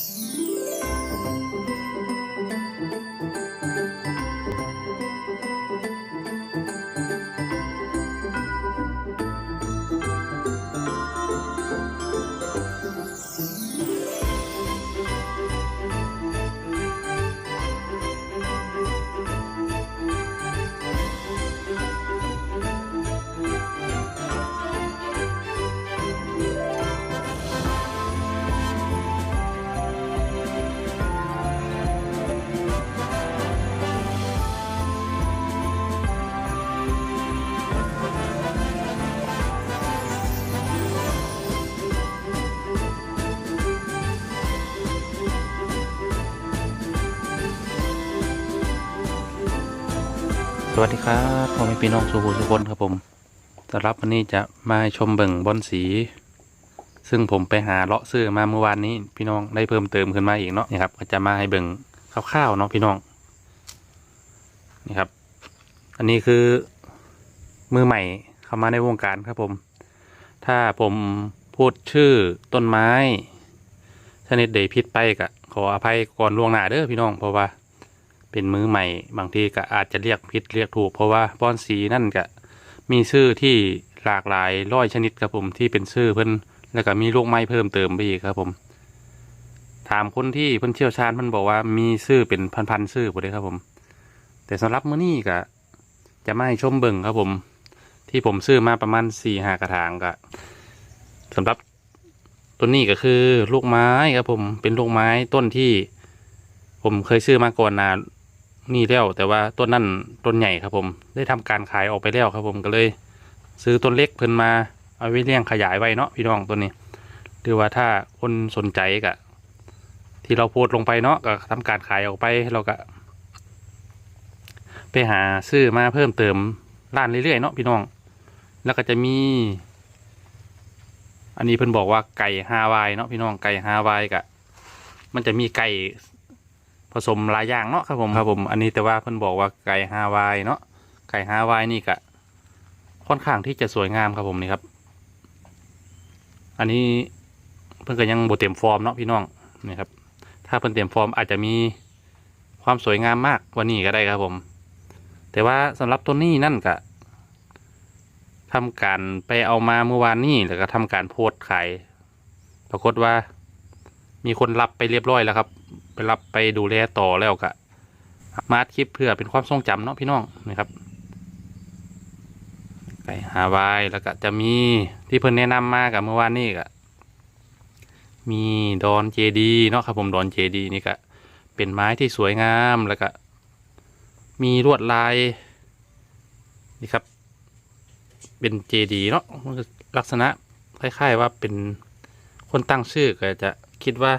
Mm-hmm. วัสดีครับผมเป็นพี่น้องสุภูสุคนครับผมสำหรับวันนี้จะมาชมเบิ่งบอลสี ซึ่งผมไปหาเลาะซื้อมาเมื่อวานนี้ พี่น้องได้เพิ่มเติมขึ้นมาอีกเนาะนี่ครับก็จะมาให้เบิ่งคร่าวๆเนาะพี่น้องนี่ครับ อันนี้คือมือใหม่เข้ามาในวงการครับผม ถ้าผมพูดชื่อต้นไม้ชนิดเดพิษไปกะขออภัยก่อนล่วงหน้าเด้อพี่น้องเพราะว่า เป็นมือใหม่ บางทีก็อาจจะเรียกผิดเรียกถูก เพราะว่าบอนสีนั่นก็มีชื่อที่หลากหลายร้อยชนิดครับผมที่เป็นชื่อเพิ่นแล้วก็มีลูกไม้เพิ่มเติมไปอีกครับผม ถามคนที่เพิ่นเชี่ยวชาญเพิ่นบอกว่ามีชื่อเป็นพันๆชื่อหมดเลยครับผม แต่สำหรับมื้อนี้ก็จะไมาให้ชมเบิ่งครับผม ที่ผมซื้อมาประมาณสี่ห้ากระถางก็สำหรับต้นนี้ก็คือลูกไม้ครับผมเป็นลูกไม้ต้นที่ ผมเคยซื้อมาก่อนนา นี่แล้วแต่ว่าต้นนั่นต้นใหญ่ครับผม ได้ทำการขายออกไปแล้วครับผมก็เลย ซื้อต้นเล็กเพิ่นมาเอาไว้เลี้ยงขยายไว้เนาะพี่น้องต้นนี้หรือว่าถ้าคนสนใจกะที่เราโพสลงไปเนาะก็ทำการขายออกไปเราก็ ไปหาซื้อมาเพิ่มเติมร้านเรื่อยๆเนาะพี่น้อง แล้วก็จะมี อันนี้เพิ่นบอกว่าไก่ฮาวายเนาะพี่น้องไก่ฮาวายกะ มันจะมีไก่ ผสมหลายอย่างเนาะครับผมครับผมอันนี้แต่ว่าเพิ่นบอกว่าไก่ฮาวายเนาะไก่ฮาวายนี่ก็ค่อนข้างที่จะสวยงามครับผมนี่ครับ อันนี้เพิ่นก็ยังบ่เต็มฟอร์มเนาะพี่น้องนี่ครับ ถ้าเพิ่นเต็มฟอร์มอาจจะมีความสวยงามมากกว่านี้ก็ได้ครับผม แต่ว่าสำหรับต้นนี้นั่นก็ทำการไปเอามาเมื่อวานนี้แล้วก็ทำการโพสขายปรากฏว่ามีคนรับไปเรียบร้อยแล้วครับ ไปรับไปดูแลต่อแล้วก็มาดคลิปเพื่อเป็นความทรงจำเนาะพี่น้องนะครับไก่ฮาวายแล้วก็จะมีที่เพิ่นแนะนำมากับเมื่อวานนี้ก็มีดอนเจดีเนาะครับผมดอนเจดีนี่ก็เป็นไม้ที่สวยงามแล้วก็มีลวดลายนี่ครับ เป็นเจดีเนาะลักษณะคล้ายๆว่าเป็นคนตั้งชื่อก็จะคิดว่า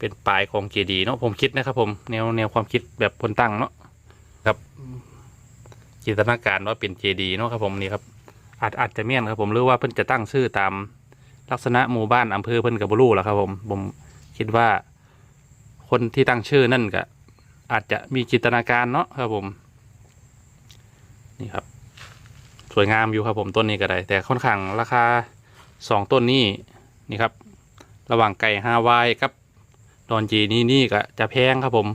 เป็นปลายของเจดีเนาะผมคิดนะครับ ผมแนวแนวความคิดแบบคนตั้งเนาะครับจินตนาการว่าเป็นเจดีเนาะครับผมนี่ครับอาจอาจจะเมียนครับผมหรือว่าเพิ่นจะตั้งชื่อตามลักษณะหมู่บ้านอำเภอเพิ่นกับบรูแล้วครับ ผมผมคิดว่า คนที่ตั้งชื่อนั่นก็อาจจะมีจินตนาการเนาะครับผม นี่ครับ สวยงามอยู่ครับผมต้นนี้ก็ได้ แต่ค่อนข้างราคาสองต้นนี้นี่ครับ ระหว่างไก่ฮาวายกับ ดอนจีนี่นี่ก็จะแพงครับผม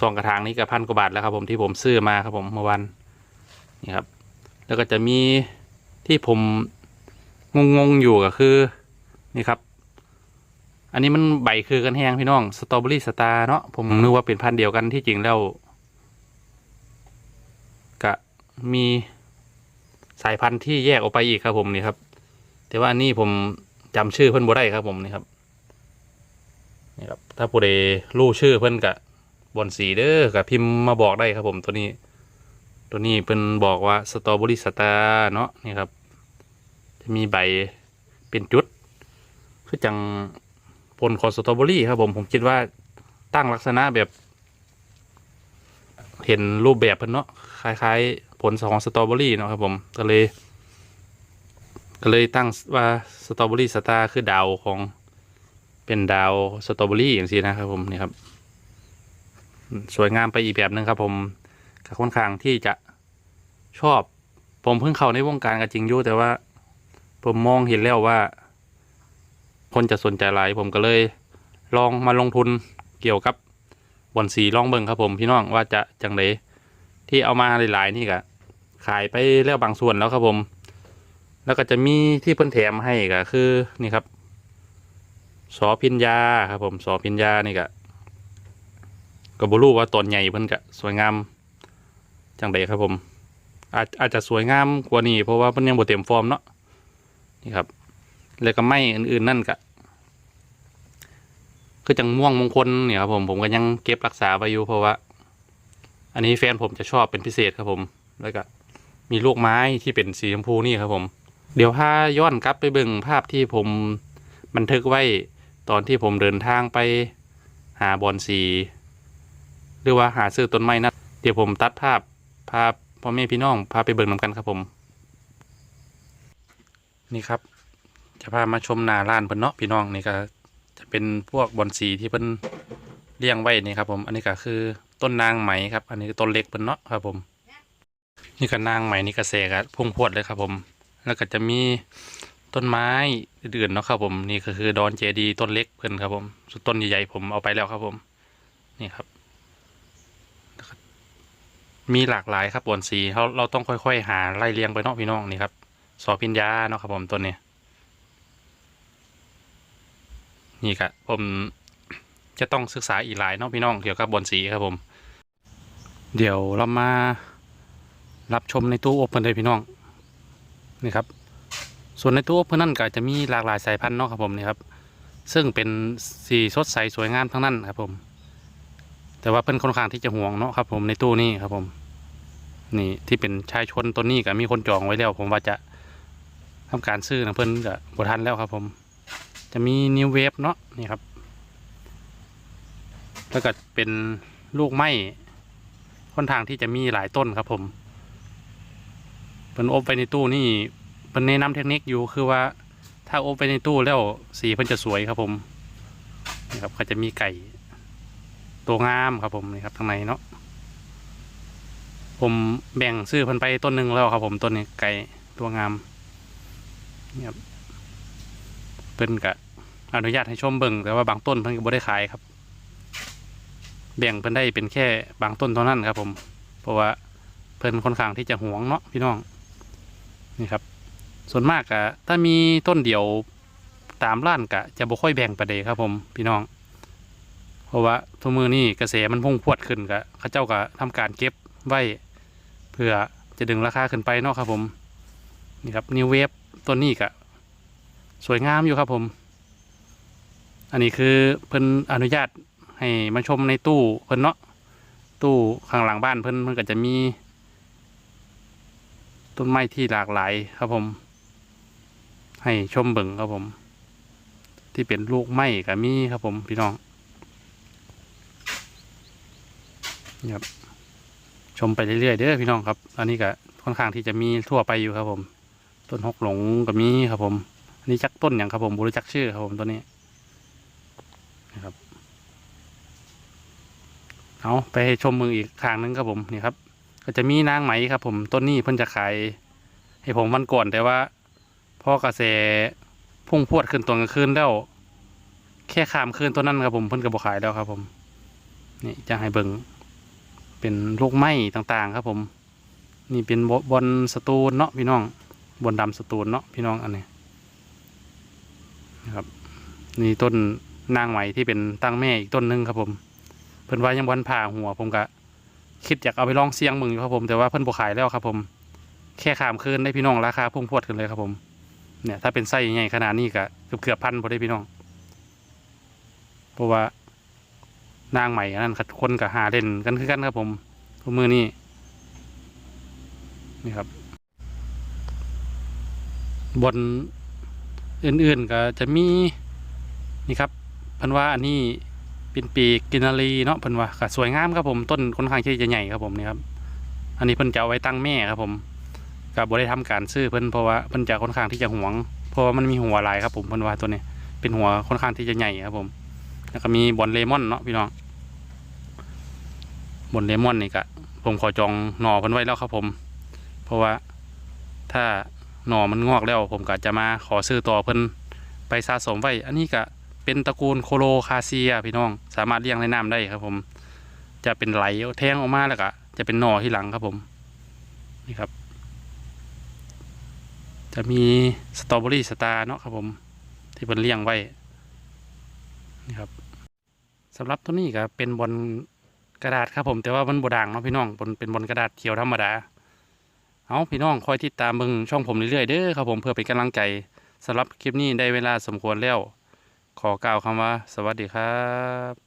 สองกระถางนี้ก็พันกว่าบาทแล้วครับผมที่ผมซื้อมาครับผมเมื่อวันนี่ครับ แล้วก็จะมีที่ผมงงๆอยู่ก็คือนี่ครับ อันนี้มันใบคือกันแห้งพี่น้องสตรอเบอรี่สตาร์เนาะผมนึกว่าเป็นพันธุ์เดียวกันที่จริงแล้วก็มีสายพันธุ์ที่แยกออกไปอีกครับผมนี่ครับ แต่ว่าอันนี้ผมจำชื่อเพิ่นบ่ได้ครับผมนี่ครับ นี่ครับถ้าผู้ใดรู้ชื่อเพิ่นกะบอนสีเด้อกับพิมพ์มาบอกได้ครับผมตัวนี้ ตัวนี้เพิ่นบอกว่าสตรอเบอรี่สตาร์เนาะนี่ครับ จะมีใบเป็นจุด คือจังผลของสตรอเบอรี่ครับผมผมคิดว่าตั้งลักษณะแบบเห็นรูปแบบเพิ่นเนาะคล้ายๆ ผลของสตรอเบอรี่เนาะครับผมก็เลย ก็เลยตั้งว่าสตรอเบอรี่สตาร์คือดาวของ เป็นดาวสตรอเบอรี่อย่างนี้นะครับผมนี่ครับ สวยงามไปอีกแบบหนึ่งครับ ผมกับค่อนข้างที่จะชอบ ผมเพิ่งเข้าในวงการก็จริงอยู่แต่ว่า ผมมองเห็นแล้วว่า คนจะสนใจหลายผมก็เลย ลองมาลงทุนเกี่ยวกับบอนสีลองเบิ่งครับ ผมพี่น้องว่าจะจังไดที่เอามาหลายๆนี่ก็ขายไปแล้วบางส่วนแล้วครับผม แล้วก็จะมีที่เพิ่นแถมให้ก็คือนี่ครับ สอพิญญาครับผมสอพิญญานี่ก็ก็บรู้ว่าต้นใหญ่เพิ่นก็สวยงามจังไดครับผม อาจอาจจะสวยงามกว่านี้เพราะว่าเพิ่นยังบ่เต็มฟอร์มเนาะนี่ครับ แล้วก็ไม้อื่นๆนั่นก็คือจังม่วงมงคลเนี่ยครับผมผมก็ยังเก็บรักษาไว้อยู่เพราะว่า อันนี้แฟนผมจะชอบเป็นพิเศษครับผม แล้วก็มีลูกไม้ที่เป็นสีชมพูนี่ครับผม เดี๋ยวพาย้อนกลับไปเบิ่งภาพที่ผมบันทึกไว้ ตอนที่ผมเดินทางไปหาบอนสีหรือว่าหาซื้อต้นไม้นัดเดี๋ยวผมตัดภาพพาพ่อแม่พี่น้องพาไปเบิ่งนำกันครับผม นี่ครับ จะพามาชมนาร้านเพิ่นเนาะพี่น้องนี่ก็จะเป็นพวกบอนสีที่เพิ่นเลี้ยงไว้นี่ครับผม อันนี้ก็คือต้นนางไหมครับ อันนี้ต้นเล็กเพิ่นเนาะครับผม นี่ก็นางไหมนี่กระแสก็พุ่งพรวดเลยครับผม แล้วก็จะมี ต้นไม้อื่นๆเนาะครับผมนี่ก็คือดอนเจดีต้นเล็กเพิ่นครับผมส่วนต้นใหญ่ๆผมเอาไปแล้วครับผม นี่ครับ มีหลากหลายครับบอนสีเราเราต้องค่อยๆ หาไล่เรียงไปเนาะพี่น้องนี่ครับสอพิญญาเนาะครับผมต้นนี้นี่ครับผมจะต้องศึกษาอีกหลายเนาะพี่น้องเกี่ยวกับบอนสีครับผม เดี๋ยวเรามารับชมในตู้อบเพิ่นเลยพี่น้องนี่ครับ ส่วนในตู้เพิ่นนั่นก็จะมีหลากหลายสายพันธุ์เนาะครับผมนี่ครับ ซึ่งเป็นสีสดใสสวยงามทั้งนั้นครับผม แต่ว่าเพิ่นค่อนข้างที่จะห่วงเนาะครับผมในตู้นี้ครับผม นี่ที่เป็นชายชนตัวนี้ก็มีคนจองไว้แล้ว ผมว่าจะทำการซื้อนะเพิ่อนก็บทันแล้วครับผม จะมีนิวเวฟเนาะนี่ครับ แล้วก็เป็นลูกไม้ค่อนข้างที่จะมีหลายต้นครับผมเพิ่นอบไว้ในตู้นี่ เพิ่นแนะนำเทคนิคอยู่คือว่า ถ้าโอบไว้ในตู้แล้วสีเพิ่นจะสวยครับผมนี่ครับก็จะมีไก่ ตัวงามครับผมนี่ครับข้างในเนาะผมแบ่งซื้อเพิ่นไปต้นหนึ่งแล้วครับผมต้นนี้ไก่ตัวงามนี่ครับเพิ่นกะอนุญาตให้ชมเบิ่งแต่ว่าบางต้นเพิ่นก็บ่ได้ขายครับ แบ่งเพิ่นได้เป็นแค่บางต้นเท่านั้นครับผม เพราะว่าเพิ่นค่อนข้างที่จะหวงเนาะพี่น้องนี่ครับ ส่วนมากกะถ้ามีต้นเดียวตามร้านกะ จะบ่ค่อยแบ่งประเดครับผมพี่น้อง เพราะว่าทุกมือนี่กระแสมันพุ่งพวดขึ้นกะเขาเจ้าก็ทำการเก็บไว้เพื่อจะดึงราคาขึ้นไปเนาะครับผมนี่ครับนิวเวฟต้นนี้กะสวยงามอยู่ครับผม อันนี้คือเพิ่นอนุญาตให้มาชมในตู้เพิ่นเนาะตู้ข้างหลังบ้านเพิ่นเพิ่นก็จะมีต้นไม้ที่หลากหลายครับผม ให้ชมเบิ่งครับผม ที่เป็นลูกไม้ก็มีครับผมพี่น้องนะครับชมไปเรื่อยๆเด้อพี่น้องครับ อันนี้ก็ค่อนข้างที่จะมีทั่วไปอยู่ครับผม ต้นหกหลงก็มีครับผม อันนี้จักต้นอย่างครับผมบรู้จักชื่อครับผมตัวนี้นะครับเอาไปชมมืออีกข้างหนึงครับผมนี่ครับ ก็จะมีนางไหมครับผมต้นนี้เพิ่นจะขายให้ผมวันก่อนแต่ว่า พอกระแสพุ่งพวดขึ้นตอนกลางคืนแล้วแค่ขามคืนตัวนั้นครับผมเพิ่นก็บ่ขายแล้วครับ ผมนี่จะให้เบิ่งเป็นลูกไม้ต่างๆ ครับผม นี่เป็นบบอลสตูนเนาะพี่น้องบอลดำสตูนเนาะพี่น้องอันนี้นะครับ นี่ต้นนางไหมที่เป็นตั้งแม่อีกต้นหนึงครับผม เพิ่นว่ายังบอลผ่าหัว ผมก็คิดอยากเอาไปลองเสียงมึงอยู่ครับผมแต่ว่าเพิ่นบ่ขายแล้วครับผม แค่ขามคืนได้พี่น้องราคาพุ่งพวดขึ้นเลยครับผม เนี่ยถ้าเป็นไส้ใหญ่ขนาดนี้ก็เกือบเกือบพันพอได้พี่น้อง เพราะว่านางใหม่นนั้นครับคนกับหาเล่นกันคือกันครับผมทุกมือนี่นี่ครับ บนอื่นๆก็จะมีนี่ครับพันว่าอันนี้เป็นปีกกินนารีเนาะพันว่าก็สวยงามครับผมต้นค่อนข้างที่จะใหญ่ครับผมนี่ครับอันนี้เพิ่นจะเอาไว้ตั้งแม่ครับผม กับ่ได้ทำการซื้อเพิ่นเพราะว่าเพิ่นจะค่อนข้างที่จะหวง เพราะว่ามันมีหัวลายครับผมเพิ่นว่าตัวนี้ เป็นหัวค่อนข้างที่จะใหญ่ครับผม แล้วก็มีบอนเลมอนเนาะพี่น้องบอนเลมอนนี่ก็ผมขอจองหน่อเพิ่นไว้แล้วครับผม เพราะว่าถ้าหน่อมันงอกแล้วผมก็จะมาขอซื้อต่อเพิ่นไปสะสมไว้ อันนี้ก็เป็นตระกูลโคโลคาเซียพี่น้อง สามารถเลี้ยงในน้ำได้ครับผม จะเป็นไหลแทงออกมาแล้วก็จะเป็นหน่อที่หลังครับผม นี่ครับ จะมีสตรอเบอรี่สตาร์เนาะครับผมที่เป็นเลี้ยงไว้นี่ครับสำหรับตัวนี้ก็เป็นบอลกระดาษครับผมแต่ว่ามันบด่างเนาะพี่น้องบนเป็นบอลกระดาษเขียวธรรมดาเอาพี่น้องคอยติดตามเบิงช่องผมเรื่อยๆเด้อครับผมเพื่อเป็นกำลังใจสำหรับคลิปนี้ได้เวลาสมควรแล้ว ขอกล่าวคำว่า สวัสดีครับ